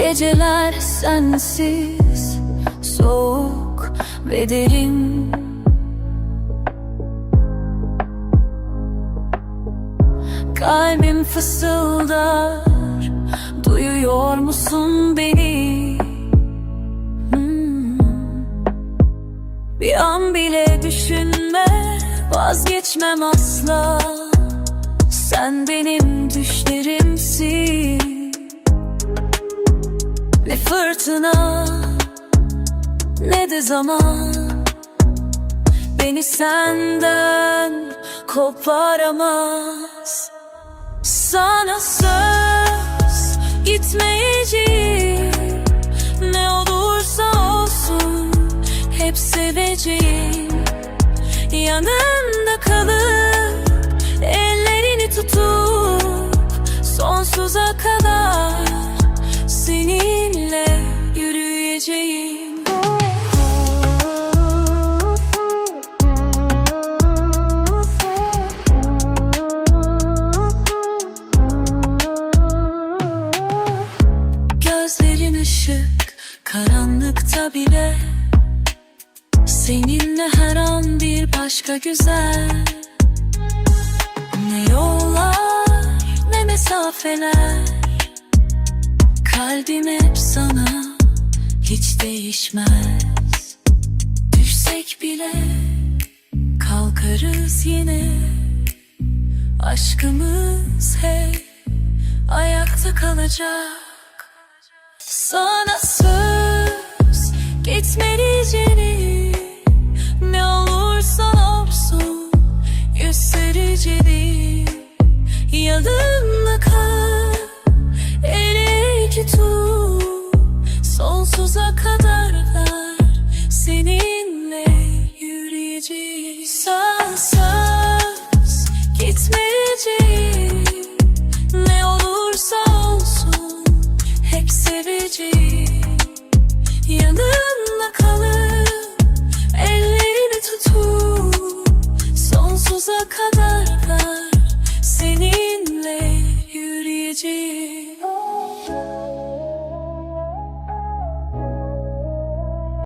Geceler sensiz Soğuk ve derin Kalbim fısıldar Duyuyor musun beni? Hmm. Bir an bile düşünme Vazgeçmem asla Sen benim düşlerimsin fırtına. Ne de zaman Beni senden koparamaz. Sana söz gitmeyeceğim. Ne olursa olsun hep seveceğim. Yanında karanlıkta bile Seninle her an bir başka güzel. Ne yollar ne mesafeler. Kalbim hep sana hiç değişmez. Düşsek bile kalkarız yine. Aşkımız hep ayakta kalacak. Sana söz gitmeyeceğim